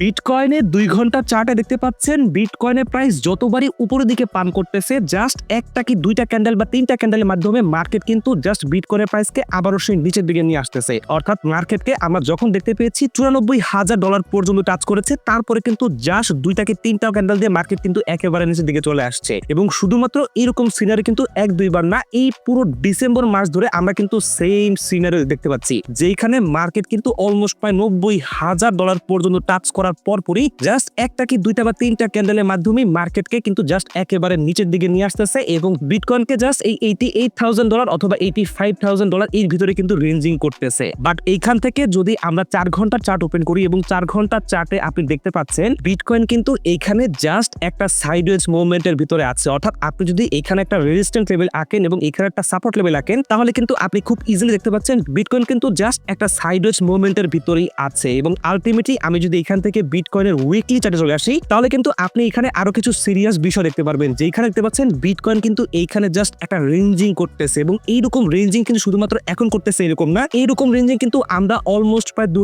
বিটকয়েনে দুই ঘণ্টা চার্টে দেখতে পাচ্ছেন বিটকয়েনের প্রাইস যতবারই উপরের দিকে পান করতেছে জাস্ট একটা কি দুইটা ক্যান্ডেল বা তিনটা ক্যান্ডেলের মাধ্যমে মার্কেট কিন্তু জাস্ট বিটকয়েনের প্রাইসকে আবারও সেই নিচের দিকে নিয়ে আসতেছে। অর্থাৎ মার্কেটকে আমরা যখন দেখতে পেয়েছি, চুরানব্বই হাজার ডলার পর্যন্ত টাচ করেছে, তারপরে কিন্তু জাস্ট দুইটা কি তিনটা ক্যান্ডেল দিয়ে মার্কেট কিন্তু একেবারে নিচের দিকে চলে আসছে। এবং শুধুমাত্র এরকম সিনারি কিন্তু এক দুইবার না, এই পুরো ডিসেম্বর মাস ধরে আমরা কিন্তু সেম সিনারি দেখতে পাচ্ছি যেখানে মার্কেট কিন্তু অলমোস্ট প্রায় নব্বই হাজার ডলার পর্যন্ত টাচ করার পরপরই জাস্ট একটা কি দুইটা বা তিনটা ক্যান্ডেলের মাধ্যমে মার্কেটকে কিন্তু জাস্ট একেবারে নিচের দিকে নিয়ে আসতেছে এবং বিটকয়েনকে জাস্ট এই এইটি এইট থাউজেন্ড ডলার অথবা এইটি ফাইভ থাউজেন্ড ডলার এর ভিতরে কিন্তু রেঞ্জিং করতেছে। বাট এইখান থেকে যদি আমরা চার ঘণ্টার চার্ট ওপেন করি এবং চার ঘণ্টার চার্টে আপনি দেখতে পাচ্ছেন বিটকয়েন কিন্তু এইখানে জাস্ট একটা সাইডওয়েজ মুভমেন্টের ভিতরে আছে। অর্থাৎ আপনি যদি এখানে একটা রেজিস্ট্যান্ট লেভেল আঁকেন এবং এখানে একটা সাপোর্ট লেভেল আঁকেন, তাহলে কিন্তু আপনি খুব ইজিলি দেখতে পাচ্ছেন বিটকয়েন কিন্তু জাস্ট একটা সাইডওয়েজ মুভমেন্টের ভিতরেই আছে এবং আলটিমেটলি আমি যদি এখান থেকে বিটকয়েনের উইকলি চার্টে চলে আসি, তাহলে কিন্তু আপনি এখানে আরও কিছু সিরিয়াস বিষয় দেখতে পারবেন। যেখানে দেখতে পাচ্ছেন বিটকয়েন কিন্তু এইখানে জাস্ট একটা রেঞ্জিং করতেছে এবং এইরকম রেঞ্জিং কিন্তু শুধুমাত্র এখন করতেছে এরকম না। এইরকম রেঞ্জিং কিন্তু আমরা অলমোস্ট প্রায় দু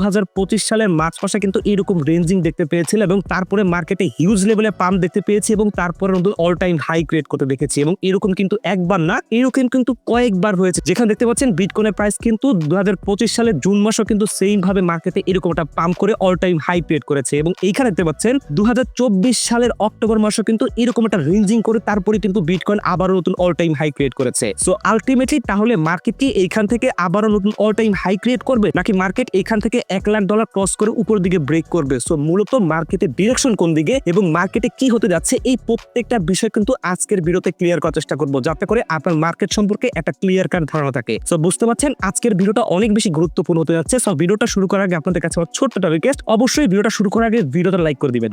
সালের মার্চ মাসে কিন্তু এইরকম রেঞ্জিং দেখতে পেয়েছিলাম এবং তারপরে মার্কেটে হিউজ লেভেলে পাম্প দেখতে পেয়েছি এবং তারপরে নতুন অল টাইম হাই ক্রিয়েট করতে দেখেছি এবং এরকম কিন্তু একবার না, এরকম কিন্তু কয়েকবার হয়েছে। যেখানে দেখতে পাচ্ছেন বিটকয়েনের প্রাইস কিন্তু দু হাজার পঁচিশ সালের জুন মাসও কিন্তু সেম ভাবে মার্কেটে এরকম একটা পাম্প করে অল টাইম হাই ক্রিয়েট করেছে এবং এইখানে দেখতে পাচ্ছেন দু হাজার চব্বিশ সালের অক্টোবর মাসও কিন্তু এরকম একটা রেঞ্জিং করে তারপরে কিন্তু বিটকয়েন আবারও নতুন অল টাইম হাই ক্রিয়েট করেছে। সো আলটিমেটলি তাহলে মার্কেট কি এইখান থেকে আবারও নতুন অল টাইম হাই ক্রিয়েট করবে, নাকি মার্কেট এইখান থেকে এক লাখ ডলার ক্রস করে উপর দিকে ব্রেক করবে? সো মূলত মার্কেটের ডিরেকশন কোন দিকে এবং মার্কেটে কি হতে যাচ্ছে এই প্রত্যেকটা বিষয় কিন্তু আজকের ভিডিওতে ক্লিয়ার করার চেষ্টা করব, যাতে করে আপনার মার্কেট সম্পর্কে একটা ক্লিয়ার কার ধারণা থাকে। সো বুঝতে পারছেন? আজকের ভিডিওটা অনেক বেশি গুরুত্বপূর্ণ হতে যাচ্ছে। সো ভিডিওটা শুরু করার আগে আপনাদের কাছে আমার ছোট্ট রিকোয়েস্ট অবশ্যই ভিডিওটা শুরু করার আগে ভিডিওটা লাইক করে দিবেন।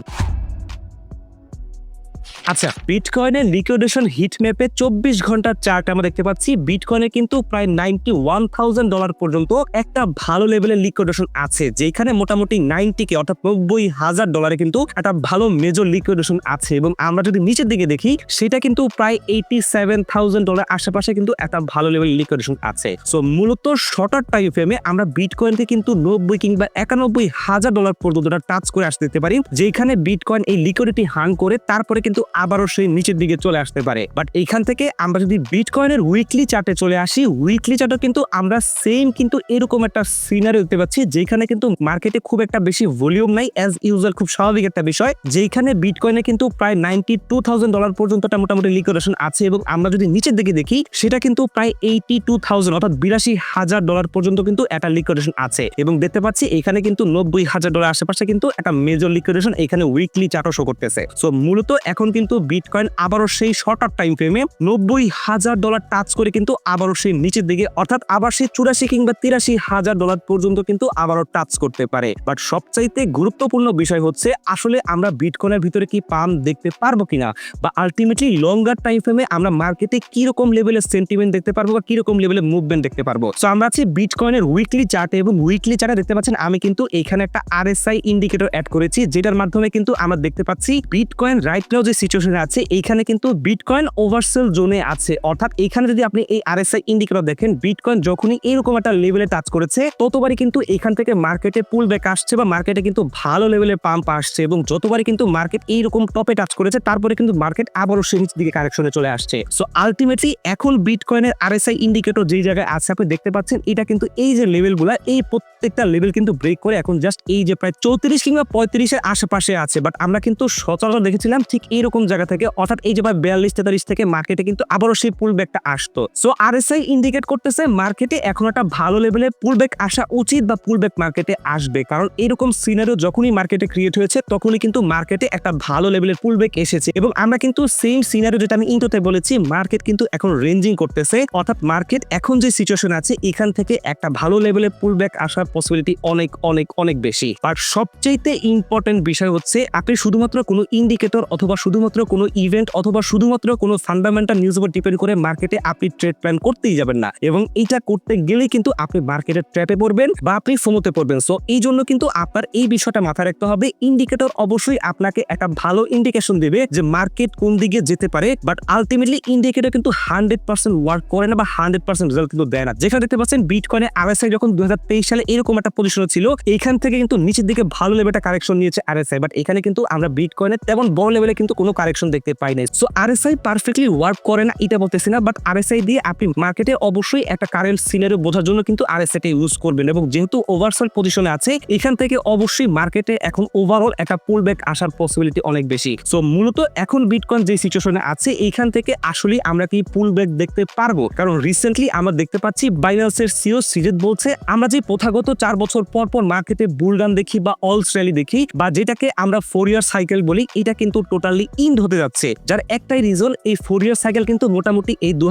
আচ্ছা বিটকয়েনের লিকুইডেশন হিট ম্যাপে চব্বিশ ঘণ্টার চার্ট আমরা দেখতে পাচ্ছি। বিটকয়েনে কিন্তু প্রায় নাইনটি ওয়ান থাউজেন্ড ডলার পর্যন্ত একটা ভালো লেভেলের লিকুইডেশন আছে যেখানে মোটামুটি নাইনটি কে অর্থাৎ নব্বই হাজার ডলারে কিন্তু একটা ভালো মেজর লিকুইডেশন আছে। এবং আমরা যদি নিচের দিকে দেখি, সেটা কিন্তু প্রায় এইটি সেভেন থাউজেন্ড ডলার আশেপাশে কিন্তু একটা ভালো লেভেল লিকুইডেশন আছে। সো মূলত শর্টার টাইম ফ্রেমে আমরা বিটকয়েনকে কিন্তু নব্বই কিংবা একানব্বই হাজার ডলার পর্যন্ত টাচ করে আসতে পারি যেখানে বিটকয়েন এই লিকুইডিটি হাং করে, তারপরে কিন্তু আবারও সেই নিচের দিকে চলে আসতে পারে। বাট এইখান থেকে আমরা যদি বিটকয়েনের উইকলি চার্টে চলে আসি উইকলি চার্টে কিন্তু আমরা সেম কিন্তু এরকম একটা সিনারি দেখতে পাচ্ছি, যেখানে কিন্তু মার্কেটে খুব একটা বেশি ভলিউম নাই অ্যাজ ইউজার খুব স্বাভাবিক একটা বিষয় যেখানে বিটকয়েনে কিন্তু প্রায় নাইনটি টু থাউজেন্ড ডলার পর্যন্ত মোটামুটি লিকুইডেশন আছে এবং আমরা যদি নিচের দিকে দেখি, সেটা কিন্তু প্রায় এইটি টু থাউজেন্ড অর্থাৎ বিরাশি হাজার ডলার পর্যন্ত কিন্তু একটা লিকুইডেশন আছে। এবং দেখতে পাচ্ছি এখানে কিন্তু নব্বই হাজার ডলার আশেপাশে কিন্তু একটা মেজর লিকুইডেশন এখানে উইকলি চার্টও শো করতেছে। সো মূলত এখন কিন্তু বিটকয়েন আবারও সেই শর্টার টাইম ফ্রেমে নব্বই হাজার ডলার টাচ করে কিন্তু আবারও সেই নিচের দিকে, অর্থাৎ আবার সেই চুরাশি কিংবা তিরাশি হাজার ডলার পর্যন্ত কিন্তু আবারও টাচ করতে পারে। বাট সবচাইতে গুরুত্বপূর্ণ বিষয় হচ্ছে, আসলে আমরা বিটকয়েনের ভিতরে কি পাম দেখতে পারব কিনা? বা আলটিমেটলি লঙ্গার টাইম ফ্রেমে আমরা মার্কেটে কীরকম লেভেলের সেন্টিমেন্ট দেখতে পারব বা কীরকম লেভেলের মুভমেন্ট দেখতে পারব? সো আমরা আছি বিটকয়েনের উইকলি চার্টে এবং উইকলি চার্টে দেখতে পাচ্ছেন, আমি কিন্তু এখানে একটা আরএসআই ইন্ডিকেটর অ্যাড করেছি, যেটার মাধ্যমে কিন্তু আমরা দেখতে পাচ্ছি বিটকয়েন রাইট নাও যে সিচুয়েশনে আছে, এইখানে কিন্তু বিটকয়েন ওভারসেল জোনে আছে। অর্থাৎ এখানে যদি আপনি এই আরএসআই ইন্ডিকেটর দেখেন বিটকয়েন যখনই এরকম একটা লেভেলে টাচ করেছে, ততবারই কিন্তু এখান থেকে মার্কেটে পুল ব্যাক আসছে বা মার্কেটে কিন্তু ভালো লেভেলের পাম্প আসছে এবং যতবারই কিন্তু মার্কেট এইরকম টপে টাচ করেছে, তারপরে কিন্তু মার্কেট আবারও সেই দিকে কারেকশনে চলে আসছে। সো আলটিমেটলি এখন বিটকয়েনের আরএসআই ইন্ডিকেটর যেই জায়গায় আছে, আপনি দেখতে পাচ্ছেন, এটা কিন্তু এই যে লেভেলগুলো এই প্রত্যেকটা লেভেল কিন্তু ব্রেক করে এখন জাস্ট এই যে প্রায় চৌত্রিশ কিংবা পঁয়ত্রিশের আশেপাশে আছে। বাট আমরা কিন্তু সচরাচর দেখেছিলাম, ঠিক এইরকম জায়গা থেকে? অর্থাৎ এই যে প্রায় বিয়াল্লিশ, তেতাল্লিশ থেকে মার্কেটে কিন্তু আবারও সেই পুল ব্যাকটা আসতো। সো আরএসআই ইন্ডিকেট করতেছে মার্কেটে এখন একটা ভালো লেভেলে পুল ব্যাক আসা উচিত বা পুল ব্যাক মার্কেটে আসবে। কারণ এরকম সিনারিও যখনই মার্কেটে ক্রিয়েট হয়েছে, তখনই কিন্তু মার্কেটে একটা ভালো লেভেলের পুল ব্যাক এসেছে। এবং আমরা কিন্তু সেম সিনারিও যেটা আমি ইন্টোতে বলেছি মার্কেট কিন্তু এখন রেঞ্জিং করতেছে। অর্থাৎ মার্কেট এখন যে সিচুয়েশন আছে, এখান থেকে একটা ভালো লেভেলের পুল ব্যাক আসার পসিবিলিটি অনেক অনেক অনেক বেশি। আর সবচেয়ে ইম্পর্টেন্ট বিষয় হচ্ছে, আপনি শুধুমাত্র কোনো ইন্ডিকেটর অথবা শুধুমাত্র শুধুমাত্র কোনো ইভেন্ট অথবা শুধুমাত্র কোনো ফান্ডামেন্টাল নিউজ উপর ডিপেন্ড করে মার্কেটে আপনি ট্রেড প্ল্যান করতেই যাবেন না। এবং এটা করতে গেলে কিন্তু আপনি মার্কেটের ট্র্যাপে পড়বেন বা আপনি ফোমোতে পড়বেন। সো এই জন্য কিন্তু আপনার এই বিষয়টা মাথায় রাখতে হবে। ইন্ডিকেটর অবশ্যই আপনাকে একটা ভালো ইন্ডিকেশন দেবে যে মার্কেট কোন দিকে যেতে পারে। বাট আলটিমেটলি ইন্ডিকেটর কিন্তু হান্ড্রেড পার্সেন্ট ওয়ার্ক করে না বা হান্ড্রেড পার্সেন্ট রেজাল্ট কিন্তু দেয় না। যেখানে দেখতে পাচ্ছেন বিটকয়েনে আরএসআই যখন দু হাজার তেইশ সালে এরকম একটা পজিশন ছিল এখান থেকে কিন্তু নিচের দিকে ভালো লেভেলটা কারেকশন নিয়েছে আরএসআই বাট এখানে কিন্তু আমরা বিটকয়েনে তেমন বড় লেভেলে কিন্তু কোনো কারেকশন দেখতে পাই নাই। সো আরএসআই পারফেক্টলি ওয়ার্ক করে না, এটা বলতেছি না বাট আরএসআই দিয়ে আপনি মার্কেটে অবশ্যই একটা কারেন্ট সিনারিও বোঝার জন্য কিন্তু আরএসআইটা ইউজ করবেন এবং যেহেতু ওভারসল পজিশনে আছে, এখান থেকে অবশ্যই মার্কেটে এখন ওভারঅল একটা পুল ব্যাক আসার পসিবিলিটি অনেক বেশি। সো মূলত এখন বিটকয়েন যে সিচুয়েশনে আছে এইখান থেকে আসলে আমরা কি পুল ব্যাক দেখতে পারব? কারণ রিসেন্টলি আমরা দেখতে পাচ্ছি বাইন্যান্সের সিও সিরিজ বলছে, আমরা যে প্রথাগত চার বছর পর পর মার্কেটে বুলডান দেখি বা অল র্যালি দেখি, বা যেটাকে আমরা ফোর ইয়ার সাইকেল বলি, এটা কিন্তু টোটালি ইন্ড হতে যাচ্ছে, যার একটাই রিজন এই ফোর ইয়ার সাইকেল কিন্তু মোটামুটি এই দু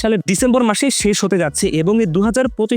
সালের ডিসেম্বর মাসে শেষ হতে যাচ্ছে এবং এই দু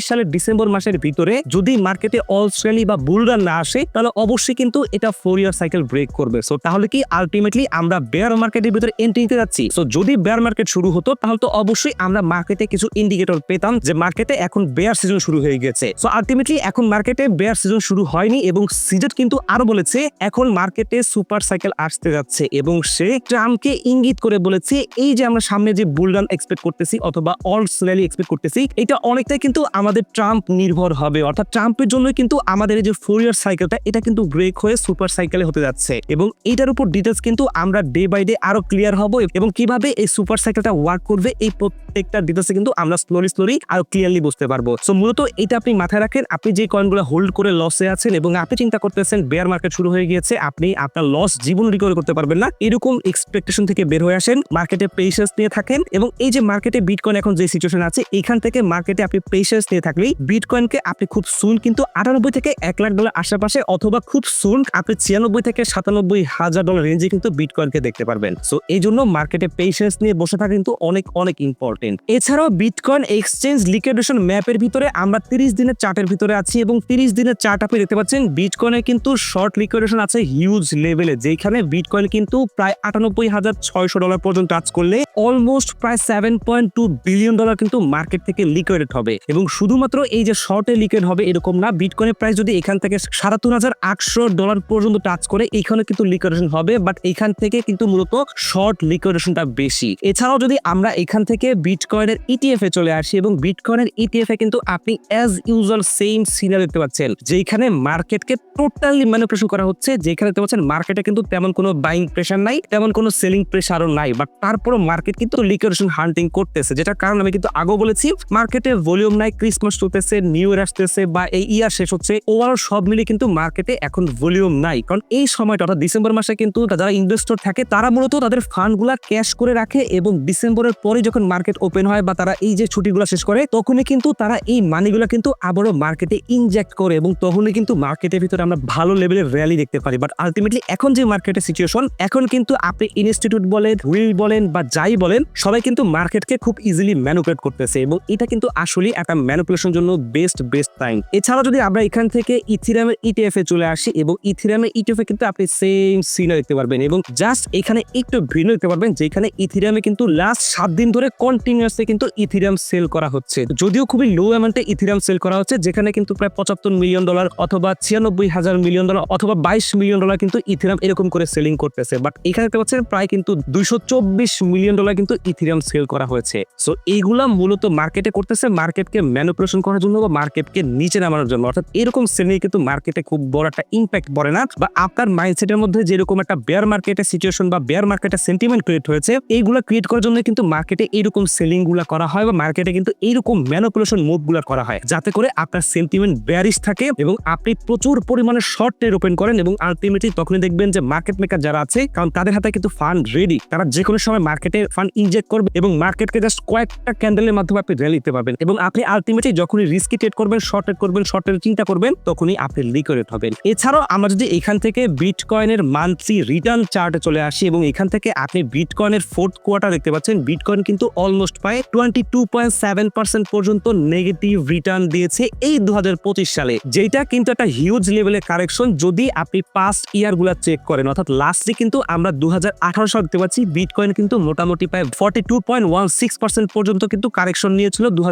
সালের ডিসেম্বর মাসের ভিতরে যদি মার্কেটে অল র্যালি বা বুলডান না আসে, তাহলে অবশ্যই কিন্তু এটা ফোর ইয়ার সাইকেল ব্রেক করবে। সো তাহলে কি আলটিমেটলি আমরা বেয়ার মার্কেটের ভিতরে এন্ট্রি নিতে যাচ্ছি? সো যদি বেয়ার মার্কেট শুরু হতো, তাহলে তো অবশ্যই আমরা মার্কেটে কিছু ইন্ডিকেটর পেতাম যে মার্কেটে এখন বেয়ার সিজন শুরু হয়ে গেছে। সো আলটিমেটলি এখন মার্কেটে বেয়ার সিজন শুরু হয়নি এবং সিজেট কিন্তু আরও বলেছে, এখন মার্কেটে সুপার সাইকেল আসতে যাচ্ছে এবং সে ট্রাম্পকে ইঙ্গিত করে বলেছে, এই যে আমরা সামনে যে বুলডান এক্সপেক্ট করতেছি অথবা অল স্যালারি এক্সপেক্ট করতেছি, এটা অনেকটাই কিন্তু আমাদের ট্রাম্প নির্ভর হবে। অর্থাৎ ট্রাম্পের জন্য কিন্তু আমাদের এই যে ফোর ইয়ার সাইকেলটা এটা কিন্তু ব্রেক হয়ে সুপার সাইকেলে হতে যাচ্ছে। এবং এটার উপর ডিটেলস কিন্তু আমরা ডে বাই ডে আরও ক্লিয়ার হব এবং কীভাবে এই সুপার সাইকেলটা ওয়ার্ক করবে, এই প্রত্যেকটা ডিটেলসে কিন্তু আমরা স্লোলি স্লোলি আরও ক্লিয়ারলি বুঝতে পারব। সো মূলত এটা আপনি মাথায় রাখেন, আপনি যে কয়েনগুলো হোল্ড করে লসে আছেন এবং আপনি চিন্তা করতেছেন বেয়ার মার্কেট শুরু হয়ে গিয়েছে, আপনি আপনার লস জীবন রিকভারি করতে পারবেন না, এরকম এক্সপেকটেশন থেকে বের হয়ে আসেন মার্কেটে পেশেন্স নিয়ে থাকেন এবং এই যে মার্কেটে বিটকয়েন এখন যে সিচুয়েশন আছে, এখান থেকে মার্কেটে আপনি পেশেন্স নিয়ে থাকলেই বিটকয়েনকে আপনি খুব সুন কিন্তু আটানব্বই থেকে এক লাখ ডলার আশেপাশে অথবা খুব সুন আপনি ছিয়ানব্বই থেকে সাতানব্বই হাজার ডলার রেঞ্জে কিন্তু বিটকয়েনকে দেখতে পারবেন। সো এই জন্য মার্কেটে পেশেন্স নিয়ে বসে থাকা কিন্তু অনেক অনেক ইম্পর্টেন্ট এছাড়াও বিটকয়েন এক্সচেঞ্জ লিকুইডেশন ম্যাপের ভিতরে আমরা তিরিশ দিনের চার্টের ভিতরে আছি এবং তিরিশ দিনের চার্ট আপনি দেখতে পাচ্ছেন বিটকয়েনে কিন্তু শর্ট লিকুইডেশন আছে হিউজ লেভেলে যেখানে বিটকয়েন কিন্তু প্রায় আটানব্বই হাজার ছয়শো ডলার পর্যন্ত টাচ করলে অলমোস্ট প্রায় seven point two billion dollar কিন্তু মার্কেট থেকে লিকুইডেড হবে। এবং শুধুমাত্র এই যে শর্টে লিকুইড হবে এরকম না বিটকয়েনের প্রাইস যদি এখান থেকে সাতাত্তর হাজার আটশো ডলার পর্যন্ত টাচ করে, এখানে কিন্তু লিকুইডেশন হবে বাট এখান থেকে কিন্তু মূলত শর্ট লিকুইডেশনটা বেশি। এছাড়াও যদি আমরা এখান থেকে বিটকয়েনের ইটিএফ এ চলে আসি, এবং বিটকয়েনের ইটিএফ এ কিন্তু আপনি অ্যাজ ইউজুয়াল সেম সিনারি দেখতে পাচ্ছেন যেখানে মার্কেটকে টোটালি ম্যানিপুলেশন করা হচ্ছে, যেখানে দেখতে পাচ্ছেন মার্কেটে কিন্তু তেমন কোনো বাইং প্রেশার নাই, তেমন কোনো সেলিং প্রেশারও নাই বাট তারপরও মার্কেট কিন্তু লিকুইডেশন হান্টিং করতেছে যেটা কারণ আমি কিন্তু আগেও বলেছি মার্কেটে ভলিউম নাই ক্রিসমাস চলতেছে নিউ ইয়ার আসতেছে, বা এই ইয়ার শেষ হচ্ছে ওভারঅল সব মিলে কিন্তু মার্কেটে এখন ভলিউম নাই, কারণ এই সময়টা অর্থাৎ ডিসেম্বর মাসে কিন্তু যারা ইনভেস্টর থাকে, তারা মূলত তাদের ফান্ডগুলা ক্যাশ করে রাখে এবং ডিসেম্বরের পরে যখন মার্কেট ওপেন হয় বা তারা এই যে ছুটিগুলো শেষ করে, তখনই কিন্তু তারা এই মানিগুলো কিন্তু আবারও মার্কেটে ইনজেক্ট করে এবং তখনই কিন্তু মার্কেটের ভিতরে আমরা ভালো লেভেলের র্যালি দেখতে পারি বাট আলটিমেটলি এখন যে মার্কেটের সিচুয়েশন এখন কিন্তু আপনি ইনস্টিটিউট বলেন হুইল বলেন বা যাই বলেন, সবাই কিন্তু মার্কেটকে খুব ইজিলি ম্যানুপুলেট করতেছে এবং এটা কিন্তু আসলে একটা ম্যানুপুলেশন জন্য বেস্ট বেস্ট টাইম এছাড়াও যদি আমরা এখান থেকে ইথিরামের ইটিএফ এ চলে আসি এবং ইথিরামের ইটিএফ এ কিন্তু আপনি সেম সিনা দেখতে পারবেন এবং জাস্ট এখানে একটু ভিন্ন দেখতে পারবেন যেখানে ইথিরামে কিন্তু লাস্ট সাত দিন ধরে কন্টিনিউয়াসলি কিন্তু ইথিরাম সেল করা হচ্ছে। যদিও খুবই লো অ্যামাউন্টে ইথিরাম সেল করা হচ্ছে, যেখানে কিন্তু প্রায় পঁচাত্তর মিলিয়ন ডলার অথবা ছিয়ানব্বই হাজার মিলিয়ন ডলার অথবা বাইশ মিলিয়ন ডলার কিন্তু ইথিরাম এরকম করে সেলিং করতেছে। বাট এখানে দেখতে পাচ্ছেন প্রায় কিন্তু দুইশো চব্বিশ মিলিয়ন ডলার কিন্তু ইথিরাম সেল করা হয়েছে। সো এইগুলা মূলত মার্কেটে করতেছে মার্কেটকে ম্যানুপুলেশন করার জন্য বা মার্কেটকে নিচে নামানোর জন্য। অর্থাৎ এরকম সেলিং কিন্তু মার্কেটে খুব বড় একটা ইম্প্যাক্ট পড়ে না। বা আপনার মাইন্ডসেটের মধ্যে যেরকম একটা বেয়ার মার্কেটের সিচুয়েশন বা বেয়ার মার্কেটের সেন্টিমেন্ট ক্রিয়েট হয়েছে, এইগুলো ক্রিয়েট করার জন্য কিন্তু মার্কেটে এইরকম সেলিংগুলা করা হয় বা মার্কেটে কিন্তু এইরকম ম্যানুপুলেশন মুভগুলা করা হয়। যাতে করে আপনার সেন্টিমেন্ট বেয়ারিশ থাকে এবং আপনি প্রচুর পরিমাণে শর্ট ট্রেড ওপেন করেন এবং আলটিমেটলি তখনই দেখবেন যে মার্কেট মেকার যারা আছে, কারণ তাদের হাতে কিন্তু ফান্ড রেডি তারা যে কোনো সময় মার্কেটে ফান্ড ইনজেক্ট করবে এবং মার্কেটকে জাস্ট কয়েকটা ক্যান্ডেলের মাধ্যমে আপনি র্যালি দিতে পারবেন। এবং আপনি আলটিমেটলি যখনই রিস্কি ট্রেড করবেন শর্ট ট্রেড করবেন শর্ট ট্রেড চিন্তা করবেন, তখনই আপনি লিকুইড হবেন। এছাড়াও আমরা যদি এখান থেকে বিটকয়েনের মান্থলি রিটার্ন চার্টে চলে আসি এবং এখান থেকে আপনি বিটকয়েনের ফোর্থ কোয়ার্টার দেখতে পাচ্ছেন বিটকয়েন কিন্তু অলমোস্ট প্রায় twenty two point seven percent পর্যন্ত নেগেটিভ রিটার্ন দিয়েছে এই দুহাজার পঁচিশ সালে। যেটা কিন্তু একটা হিউজ লেভেলের কারেকশন যদি আপনি পাস্ট ইয়ারগুলা চেক করেন, অর্থাৎ লাস্টে কিন্তু আমরা আমরা দু হাজার সাল দেখতে পাচ্ছি বিটকয়েন কিন্তু মোটামুটি প্রায় forty two point one six percent পর্যন্ত কিন্তু কারেকশন নিয়েছিল দু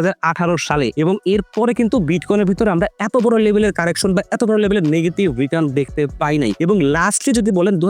সালে। এবং এরপরে কিন্তু বিটকয়েনের ভিতরে আমরা এত বড় লেভেলের কারেকশন বা এত বড় লেভেলের নেগেটিভ রিটার্ন দেখতে পাই নাই। এবং লাস্টলি যদি বলেন দু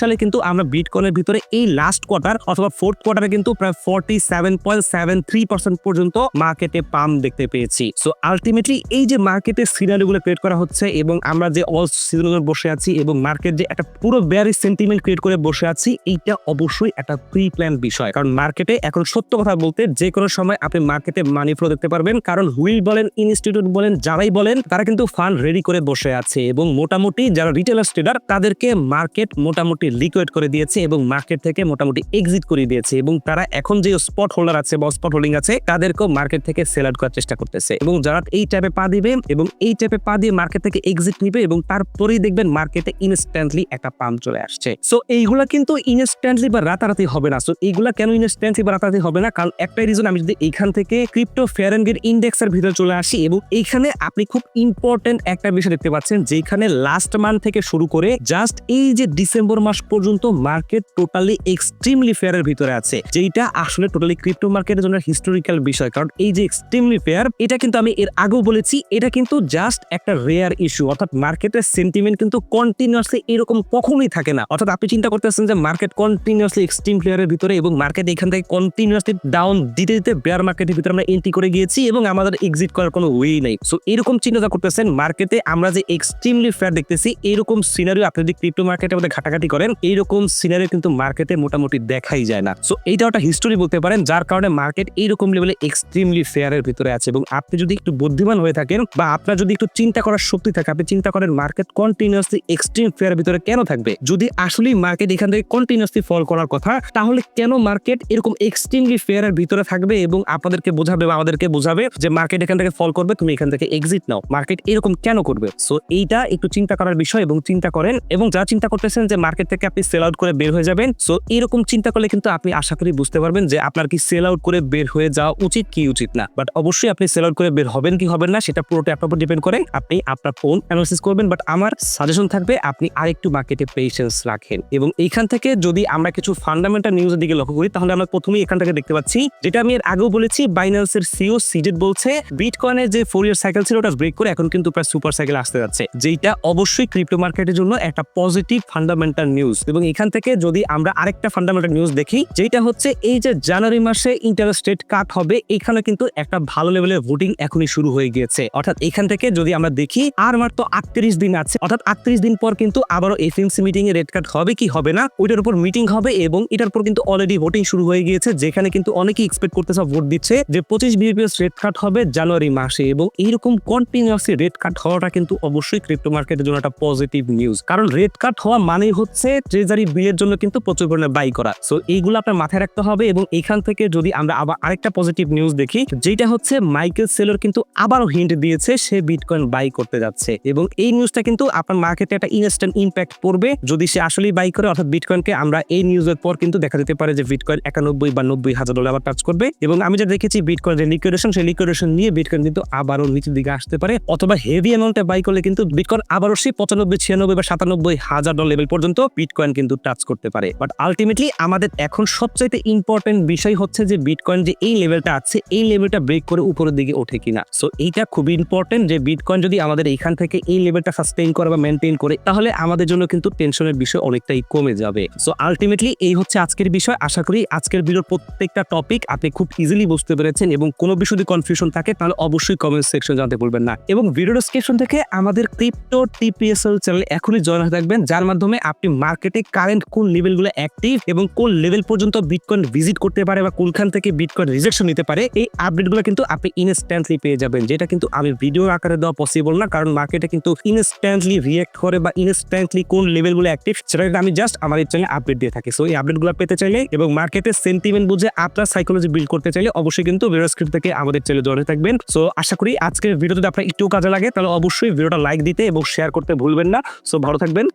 সালে কিন্তু আমরা বিটকয়েনের ভিতরে এই লাস্ট কোয়ার্টার অথবা ফোর্থ কোয়ার্টারে কিন্তু প্রায় forty seven point seven three percent পর্যন্ত মার্কেটে পাম দেখতে পেয়েছি। সো আলটিমেটলি এই যে মার্কেটে সিনারিগুলো ক্রিয়েট করা হচ্ছে এবং আমরা যে অল সিজনে বসে আছি এবং মার্কেট যে একটা পুরো ব্যারি সেন্টিমেন্ট ক্রিয়েট করে বসে আছি, এইটা অবশ্যই একটা প্রি প্ল্যান বিষয়। কারণ মার্কেটে এখন সত্য কথা বলতে যে কোনো সময় আপনি মার্কেটে মানি ফ্লো দেখতে পারবেন। কারণ হুইল বলেন ইনস্টিটিউট বলেন, যারাই বলেন, তারা কিন্তু ফান্ড রেডি করে বসে আছে এবং মোটামুটি যারা রিটেলার ট্রেডার তাদেরকে মার্কেট মোটামুটি লিকুইড করে দিয়েছে এবং মার্কেট থেকে মোটামুটি এক্সিট করে দিয়েছে এবং তারা এখন যে স্পট হোল্ডার আছে বা স্পট হোল্ডিং আছে, তাদেরকেও মার্কেট থেকে সেল আউট করার চেষ্টা করতেছে। এবং যারা এই টাইপে পা দিবে এবং এই টাইপে পা দিয়ে মার্কেট থেকে এক্সিট নিবে এবং তারপরেই দেখবেন মার্কেটে ইনস্ট্যান্টলি একটা পাম্প চলে আসছে। সো এইগুলা কিন্তু ইনস্ট্যান্টলি বা রাতারাতি হবে না। সো এইগুলা কেন ইনস্ট্যান্টলি বা রাতারাতি হবে না? কারণ একটাই রিজন আমি যদি এইখান থেকে ক্রিপ্টো ফেয়ার ইন্ডেক্সের ভিতরে চলে আসি এবং এইখানে আপনি খুব ইম্পর্টেন্ট একটা বিষয় দেখতে পাচ্ছেন যেখানে লাস্ট মান্থ থেকে শুরু করে জাস্ট এই যে ডিসেম্বর মাস পর্যন্ত মার্কেট টোটালি এক্সট্রিমলি ফেয়ারের ভিতরে আছে। যেটা আসলে টোটালি ক্রিপ্টো মার্কেটের জন্য হিস্টোরিক্যাল বিষয়। কারণ এই যে এক্সট্রিমলি ফেয়ার এটা কিন্তু আমি এর আগেও বলেছি, এটা কিন্তু জাস্ট একটা রেয়ার ইস্যু অর্থাৎ মার্কেটের সেন্টিমেন্ট কিন্তু কন্টিনিউয়াসলি এরকম কখনোই থাকে না। অর্থাৎ আপনি চিন্তা করতেছেন যে মার্কেট কন্টিনিউয়াসলি এক্সট্রিম ফেয়ারের ভিতরে এবং মার্কেট এখান থেকে কন্টিনিউয়াসলি ডাউন দিতে দিতে বেয়ার মার্কেটের ভিতরে আমরা এন্ট্রি করে গিয়েছি এবং আমাদের এক্সিট করার কোনো ওয়ে নেই। সো এরকম চিন্তা করতেছেন মার্কেটে আমরা যে এক্সট্রিমলি ফেয়ার দেখতেছি, এরকম সিনারিও আপনি যদি ক্রিপ্টো মার্কেটের মধ্যে ঘাটাঘাটি করেন এইরকম সিনারিও কিন্তু মার্কেটে মোটামুটি দেখাই যায় না। সো এইটা একটা হিস্টোরি বলতে পারেন, যার কারণে মার্কেট এইরকম লেভেলে এক্সট্রিমলি ফেয়ারের ভিতরে আছে এবং আপনি যদি একটু বুদ্ধিমান হয়ে থাকেন বা আপনার যদি একটু চিন্তা করার শক্তি থাকে, আপনি চিন্তা করেন মার্কেট কন্টিনিউসলি এক্সট্রিম ফেয়ারের ভিতরে কেন থাকবে? যদি আসলেই মার্কেট এখান থেকে কন্টিনিউসলি ফল করার কথা, তাহলে কেন মার্কেট এরকম এক্সট্রিমলি ফেয়ারের ভিতরে থাকবে এবং আপনাদেরকে বোঝাবে বা আমাদেরকে বোঝাবে যে মার্কেট এখান থেকে ফল করবে, তুমি এখান থেকে এক্সিট নাও। মার্কেট এরকম কেন করবে? সো এইটা একটু চিন্তা করার বিষয় এবং চিন্তা করেন এবং যা চিন্তা করতেছেন যে মার্কেট থেকে আপনি সেল আউট করে বের হয়ে যাবেন সো এরকম চিন্তা করলে কিন্তু আপনি আশা করি বুঝতে পারবেন যে আপনার কি সেল আউট করে বের হয়ে যাওয়া উচিত কি উচিত না। বাট অবশ্যই আপনি সেল আউট করে বের হবেন কি হবেন না, সেটা পুরোটা আপনার উপর ডিপেন্ড করে। আপনি আপনার ফোন অ্যানালিসিস করবেন বাট আমার সাজেশন থাকবে আপনি আরেকটু মার্কেটে পেশেন্স রাখেন এবং এইখান থেকে যদি আমরা কিছু ফান্ডামেন্টাল নিউজের দিকে লক্ষ্য করি, তাহলে আমরা প্রথমেই এখান থেকে দেখতে পাচ্ছি, যেটা আমি এর আগেও বলেছি বাইন্যান্সের সিও সিডেড বলছে বিটকয়েনের যে ফোর ইয়ার সাইকেল ছিল ওটা ব্রেক করে এখন কিন্তু প্রায় সুপার সাইকেল আসতে যাচ্ছে যেটা অবশ্যই ক্রিপ্টো মার্কেটের জন্য একটা পজিটিভ ফান্ডামেন্টাল নিউজ এবং এখান থেকে যদি আমরা আরেকটা ফান্ডামেন্টাল নিউজ দেখি যেটা হচ্ছে এই যে জানুয়ারি মাসে ইন্টারেস্ট রেট কাট হবে এখানে কিন্তু একটা ভালো লেভেলের ভোটিং এখনই শুরু হয়ে গিয়েছে। অর্থাৎ এখান থেকে যদি আমরা দেখি, আর মাত্র আটত্রিশ দিন আছে, অর্থাৎ আটত্রিশ দিন পর কিন্তু আবারও এফএমসি মিটিং এ রেট কাট হবে কি হবে না, ওইটার উপর মিটিং হবে এবং এটার উপর কিন্তু অলরেডি ভোটিং শুরু হয়ে গিয়েছে, যেখানে কিন্তু অনেকেই এক্সপেক্ট করতেছে ভোট দিচ্ছে যে পঁচিশ বিপিএস রেট কাট হবে জানুয়ারি মাসে এবং এইরকম কন্টিনিউয়াসলি রেট কাট হওয়াটা কিন্তু অবশ্যই ক্রিপ্টো মার্কেটের জন্য একটা পজিটিভ নিউজ কারণ রেট কাট হওয়া মানেই হচ্ছে ট্রেজারি বিলের জন্য কিন্তু প্রচুর পরিমাণে বাই করা। সো এইগুলো আপনার মাথায় রাখতে হবে এবং এখান থেকে যদি আমরা আবার আরেকটা পজিটিভ নিউজ দেখি যেটা হচ্ছে মাইকেল সেলর কিন্তু আবারও হিন্ট দিয়েছে সে বিটকয়েন বাই করতে যাচ্ছে। এবং এই নিউজটা কিন্তু আপনার মার্কেটে একটা ইনস্ট্যান্ট ইম্প্যাক্ট পড়বে। যদি সে আসলেই বাই করে অর্থাৎ বিটকয়েনকে আমরা এই নিউজের পর কিন্তু দেখা যেতে পারে যে বিটকয়েন একানব্বই বা নব্বই হাজার ডলার আবার টাচ করবে এবং আমি যা দেখেছি বিটকয়েন যে লিকুইডেশন সেই লিকুইডেশন নিয়ে বিটকয়েন কিন্তু আবারও নিচের দিকে আসতে পারে অথবা হেভি অ্যামাউন্টে বাই করলে কিন্তু বিটকয়েন আবারও সেই পঁচানব্বই, ছিয়ানব্বই বা সাতানব্বই হাজার ডলার লেভেল পর্যন্ত বিটকয়েন কিন্তু টাচ করতে পারে। বাট আলটিমেটলি আমাদের এখন সবচাইতে ইম্পর্টেন্ট বিষয় হচ্ছে যে বিটকয়েন যে এই লেভেলটা আছে, এই লেভেলটা ব্রেক করে উপরের দিকে ওঠে কিনা। সো এইটা খুবই ইম্পর্টেন্ট যে বিটকয়েন যদি আমাদের এখান থেকে এই লেভেলটা সাস্টেইন করে বা মেনটেন করে, তাহলে আমাদের জন্য কিন্তু টেনশনের বিষয় অনেকটাই কমে যাবে। সো আলটিমেটলি এই হচ্ছে আজকের বিষয়। আশা করি আজকের ভিডিওর প্রত্যেকটা টপিক আপনি খুব ইজিলি বুঝতে পেরেছেন এবং কোনো বিষয় যদি কনফিউশন থাকে, তাহলে অবশ্যই কমেন্ট সেকশন জানতে বলবেন না। এবং ভিডিও ডিসক্রিপশন থেকে আমাদের ক্রিপ্টো টিপিএসএল চ্যানেল এখনই জয়েন হয়ে থাকবেন, যার মাধ্যমে আপনি মার্কেটে কারেন্ট কোন লেভেলগুলো অ্যাক্টিভ এবং কোন লেভেল পর্যন্ত বিটকয়েন ভিজিট করতে পারে বা কোনখান থেকে বিটকয়েন রিজেকশন নিতে পারে, এই আপডেটগুলো কিন্তু আপনি ইনস্ট্যান্টলি পেয়ে যাবেন। যেটা কিন্তু আমি ভিডিও আকারে দেওয়া পসিবল না, কারণ মার্কেটে কিন্তু ইনস্ট্যান্টলি রিয়েক্ট করে বা ইনস্ট্যান্টলি কোন লেভেলগুলো অ্যাক্টিভ সেটা কিন্তু আমি জাস্ট আমাদের চ্যানেলে আপডেট দিয়ে থাকি। সো এই আপডেটগুলো পেতে চাইলে এবং মার্কেটের সেন্টিমেন্ট বুঝে আপনার সাইকোলজি বিল্ড করতে চাইলে অবশ্যই কিন্তু ভিডিও স্ক্রিপ্ট থেকে আমাদের চ্যানেলে জয়েন থাকবেন। সো আশা করি আজকের ভিডিও যদি আপনার একটু কাজে লাগে, তাহলে অবশ্যই ভিডিওটা লাইক দিতে এবং শেয়ার করতে ভুলবেন না। সো ভালো থাকবেন,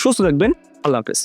সুস্থ থাকবেন, আল্লাহ হাফেজ।